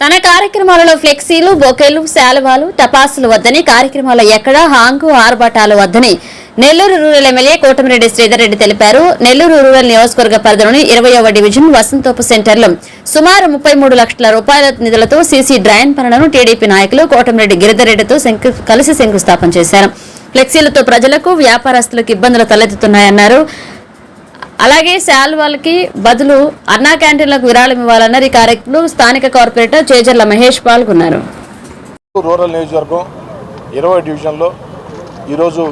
తన కార్యక్రమాలలో ఫ్లెక్సీలు బొకేలు శాలువాలు టపాసులు వద్దని కార్యక్రమాల్లో ఎక్కడ హాంగు ఆర్భాటాలు వద్దని నెల్లూరు రూరల్ ఎమ్మెల్యే కోటమిరెడ్డి శ్రీధర్ రెడ్డి తెలిపారు. నెల్లూరు రూరల్ నియోజకవర్గ పరిధిలోని ఇరవయవ డివిజన్ వసంతోపు సెంటర్లో సుమారు ముప్పై మూడు లక్షల రూపాయల నిధులతో సీసీ డ్రైన్ పనులను టీడీపీ నాయకులు కోటమిరెడ్డి గిరిధర్రెడ్డితో శంకు- కలిసి శంకుస్థాపన చేశారు. ఫ్లెక్సీలతో ప్రజలకు వ్యాపారస్తులకు ఇబ్బందులు తలెత్తుతున్నాయన్నారు. అలాగే శాల్వాలకి బదులు అన్నా క్యాంటీన్లకు విరాళం ఇవ్వాలన్నారు ఈ కార్యక్రమంలో స్థానిక కార్పొరేటర్ చేజర్ల మహేష్ పాల్గొన్నారు. రూరల్ నియోజకవర్గం ఇరవై డివిజన్లో ఈరోజు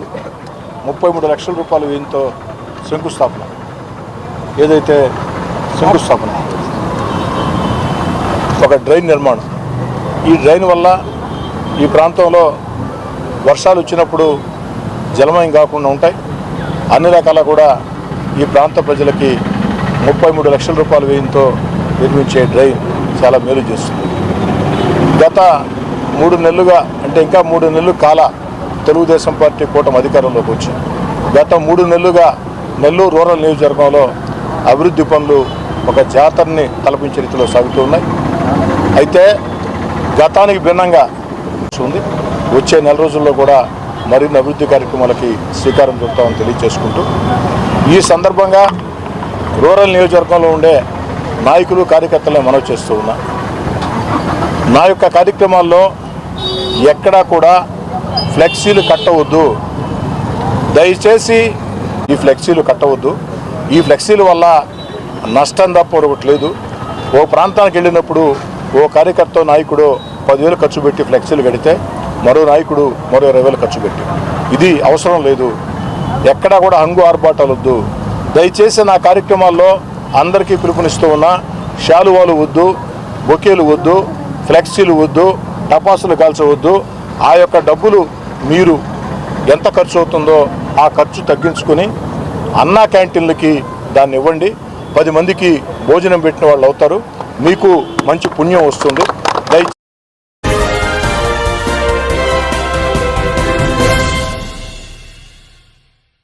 ముప్పై మూడు లక్షల రూపాయలు వ్యయంతో శంకుస్థాపన. ఏదైతే శంకుస్థాపన? ఒక డ్రైన్ నిర్మాణం. ఈ డ్రైన్ వల్ల ఈ ప్రాంతంలో వర్షాలు వచ్చినప్పుడు జలమయం కాకుండా ఉంటాయి. అన్ని రకాల కూడా ఈ ప్రాంత ప్రజలకి ముప్పై మూడు లక్షల రూపాయల వ్యయంతో నిర్మించే డ్రైన్ చాలా మేలు చేస్తుంది. గత మూడు నెలలుగా అంటే ఇంకా మూడు నెలలు కాల తెలుగుదేశం పార్టీ కూటమి అధికారంలోకి వచ్చింది. గత మూడు నెలలుగా నెల్లూరు రూరల్ నియోజకవర్గంలో అభివృద్ధి పనులు ఒక జాతరని తలపించే రీతిలో సాగుతూ ఉన్నాయి. అయితే గతానికి భిన్నంగా ఉంది. వచ్చే నెల రోజుల్లో కూడా మరిన్ని అభివృద్ధి కార్యక్రమాలకి శ్రీకారం చుడతామని తెలియజేసుకుంటూ ఈ సందర్భంగా రూరల్ నియోజకవర్గంలో ఉండే నాయకులు కార్యకర్తలను మనవి చేస్తూ ఉన్నా. నా యొక్క కార్యక్రమాల్లో ఎక్కడా కూడా ఫ్లెక్సీలు కట్టవద్దు. దయచేసి ఈ ఫ్లెక్సీలు కట్టవద్దు. ఈ ఫ్లెక్సీల వల్ల నష్టం తప్ప ఒకటి లేదు ఓ ప్రాంతానికి వెళ్ళినప్పుడు ఓ కార్యకర్త నాయకుడు పదివేలు ఖర్చు పెట్టి ఫ్లెక్సీలు కడితే మరో నాయకుడు మరో ఇరవై వేలు ఖర్చు పెట్టి. ఇది అవసరం లేదు. ఎక్కడా కూడా హంగు ఆర్భాటాలు వద్దు. దయచేసి నా కార్యక్రమాల్లో అందరికీ పిలుపునిస్తూ ఉన్నా శాలువాలు వద్దు బొకేలు వద్దు ఫ్లెక్సీలు వద్దు టపాసులు కాల్చవద్దు. ఆ యొక్క డబ్బులు మీరు ఎంత ఖర్చు అవుతుందో ఆ ఖర్చు తగ్గించుకొని అన్నా క్యాంటీన్లకి దాన్ని ఇవ్వండి. పది మందికి భోజనం పెట్టిన వాళ్ళు అవుతారు. మీకు మంచి పుణ్యం వస్తుంది.